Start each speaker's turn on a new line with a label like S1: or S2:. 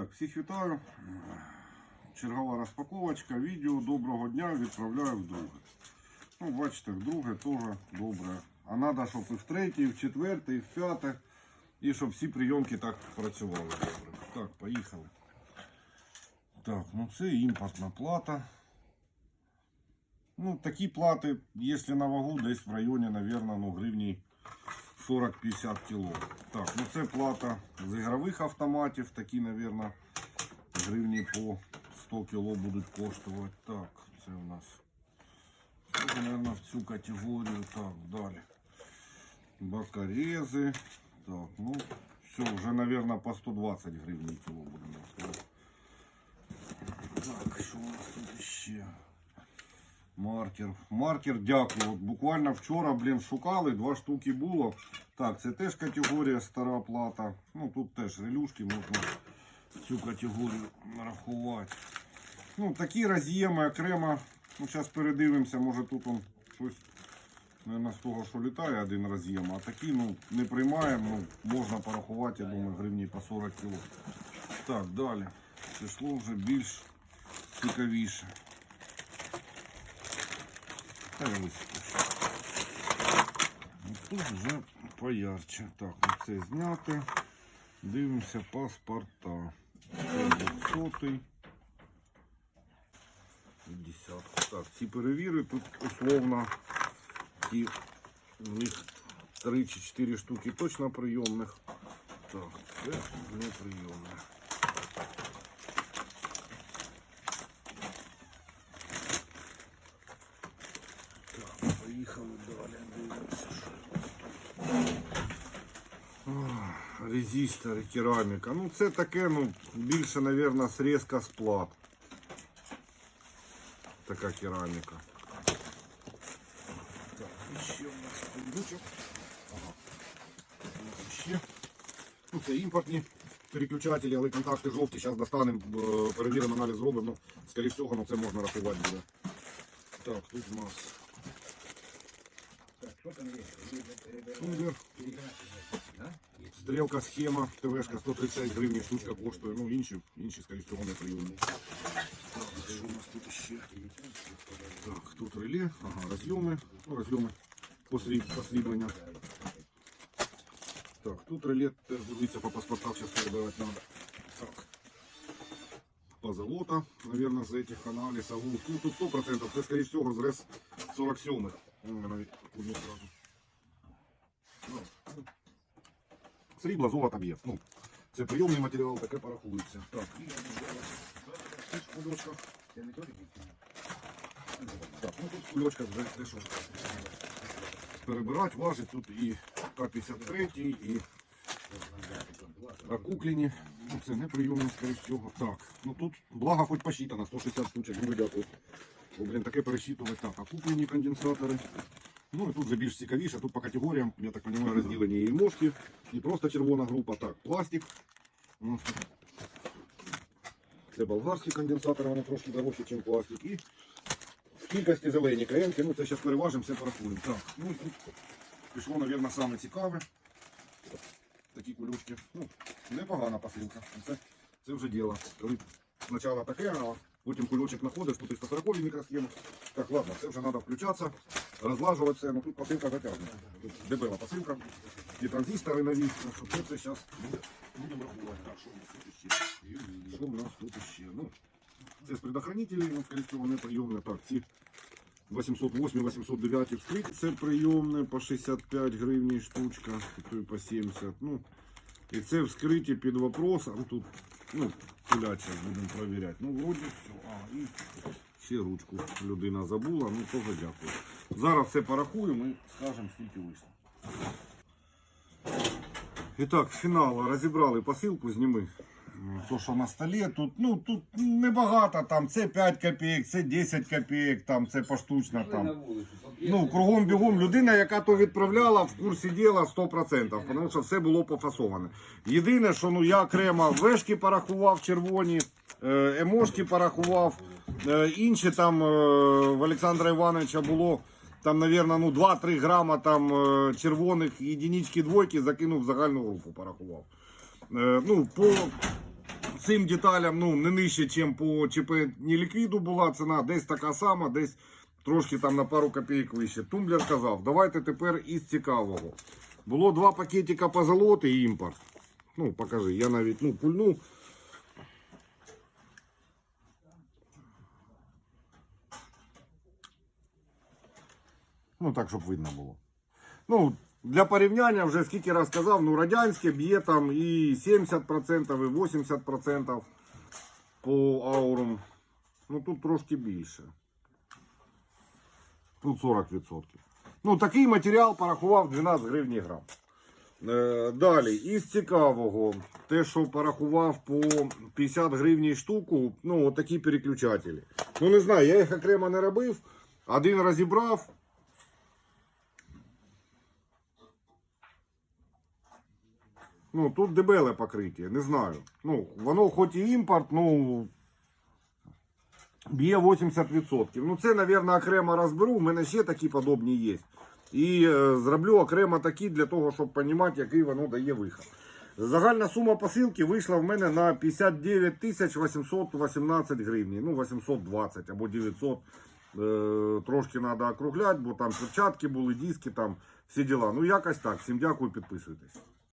S1: Так, всіх вітаю. Чергова розпаковочка. Відео доброго дня відправляю вдруге. Ну, бачите, вдруге теж добре. А треба, щоб і в третє, і в четверте, і в п'яте. І щоб всі прийомки так працювали добре. Так, поїхали. Так, ну це імпортна плата. Ну, такі плати, якщо на вагу, десь в районі, наверное, ну, 40-50 кіло. Так, ну це плата з ігрових автоматів, такі, наверное, гривні по 100 кіло будуть коштувати. Так, це у нас, це, наверное, в цю категорію. Так, далі. Бакарези. Так, ну, все, вже, наверное, по 120 гривень кіло будемо ставити. Так, що у нас тут ще? Маркер. Маркер, дякую. От буквально вчора, блін, шукали, два штуки було. Так, це теж категорія стара плата. Ну тут теж релюшки можна в цю категорію рахувати. Ну, такі роз'єми окремо. Ну, зараз передивимося, може тут он щось не з того, що літає один роз'єм, а такі ну, не приймаємо, ну, можна порахувати, я думаю, гривні по 40 кг. Так, далі. Пішло вже більш цікавіше. Ось тут. Ну, вже поярче. Так, ну це зняти. Дивимося паспорта. Це 200. 50. Так, ці перевіри тут условно ті в них 3 чи 4 штуки точно прийомних. Так, це не поїхали далі, дивимося, що у нас тут. Ох, Резистори, кераміка. Ну це таке, ну, більше, мабуть, срізка з плат. Така кераміка. Так, і ще у нас сундучок. Ага. У нас ще. Ну, це імпортні переключателі, але контакти жовті. Зараз достанемо, е, перевіримо аналіз зробимо. Ну, скоріше всього, ну, це можна рахувати буде. Так, тут у нас Сундер. Стрілка, схема, ТВшка 136 гривень, штучка коштує. Ну, інші, інші, скоріше всього, не прийомні. Так, що у нас тут ще? Так, тут реле, ага, розйоми, ну, розйоми послід- послідування. Так, тут реле теж дивіться по паспортах, зараз перебирати треба. Так. Позолота, наверное, з этих аналіз. Ну, тут 100%, це, скоріше всього, з РЕС 47-х. Ну, навіть одну сразу. Ну, Срібла, золото є. Ну, це прийомний матеріал, таке порахується. Так, кульочка. Так, ну тут кульочка вже те, що перебирати, важить. Тут і К-53, і окуклені. Ну, це не прийомний, скоріше всього. Так, ну тут благо хоч посчитано, 160 штучок, дуже дякую. Бо, блін, таке пересчитувати. Так, окуплені конденсатори. Ну і тут вже більш цікавіше, тут по категоріям, я так розумію, розділені і мошки, і просто червона група. Так, пластик. Це болгарські конденсатори, вони трошки дорожчі, ніж пластик. І в кількості зелені каєнки, ну це зараз переважимо, все порахуємо. Так, ну тут пішло, мабуть, саме цікаве. Такі кулючки. Ну, непогана посилка. Це, це вже діло. Коли спочатку таке, а потім кульочок знаходиш, тут і 140 мікросхема. Так, ладно, це вже треба включатися, розлажувати все. Ну тут посилка затягнута. Тут дебела посилка. І транзистори нові. Так що це все зараз буде. Будемо рахувати. Так, що у нас тут ще? Що у нас тут ще? Ну, це з предохранителей, ну, скоріше всього, не прийомне. Так, ці 808, 809 вскрить. Це прийомне по 65 гривень штучка, то й по 70. Ну, і це вскриті під вопрос, а ну, тут, ну, будемо перевіряти. Ну, вроді все. А, і ще ручку людина забула, ну теж дякую. Зараз все порахуємо і скажемо, скільки вийшло. І так, фінал розібрали посилку, зніми. То, що на столі, тут, ну, тут небагато, там, це 5 копійок, це 10 копійок, там, це поштучно. Там. Ну, кругом бігом людина, яка то відправляла, в курсі діла 100%, тому що все було пофасоване. Єдине, що ну, я окремо вешки порахував червоні, е, емошки порахував, е, інші там е, в Олександра Івановича було. Там, наверное, ну 2-3 грама там червоних єдинички двойки закинув в загальну групу, порахував. Е, ну, по цим деталям ну, не нижче, ніж по ЧП Неліквіду була ціна, десь така сама, десь трошки там на пару копійок вище. Тумблер казав, давайте тепер із цікавого. Було два пакетика позолоти і імпорт. Ну, покажи, я навіть ну, пульну. Ну, так, щоб видно було. Ну, для порівняння вже скільки раз казав, ну радянське б'є там і 70%, і 80% по аурум. Ну тут трошки більше. Тут 40%. Ну, такий матеріал порахував 12 гривень грам. Е, далі, із цікавого, те, що порахував по 50 гривень штуку, ну, от такі переключателі. Ну, не знаю, я їх окремо не робив. Один розібрав, Ну, тут дебеле покриття, не знаю. Ну, воно хоч і імпорт, ну. Б'є 80%. Ну, це, мабуть, окремо розберу. У мене ще такі подобні є. І е, зроблю окремо такі для того, щоб розуміти, який воно дає виход. Загальна сума посилки вийшла в мене на 59 тисяч 818 гривень. Ну, 820 або 900. Е, трошки треба округляти, бо там перчатки були, диски, там всі діла. Ну, якось так. Всім дякую, підписуйтесь.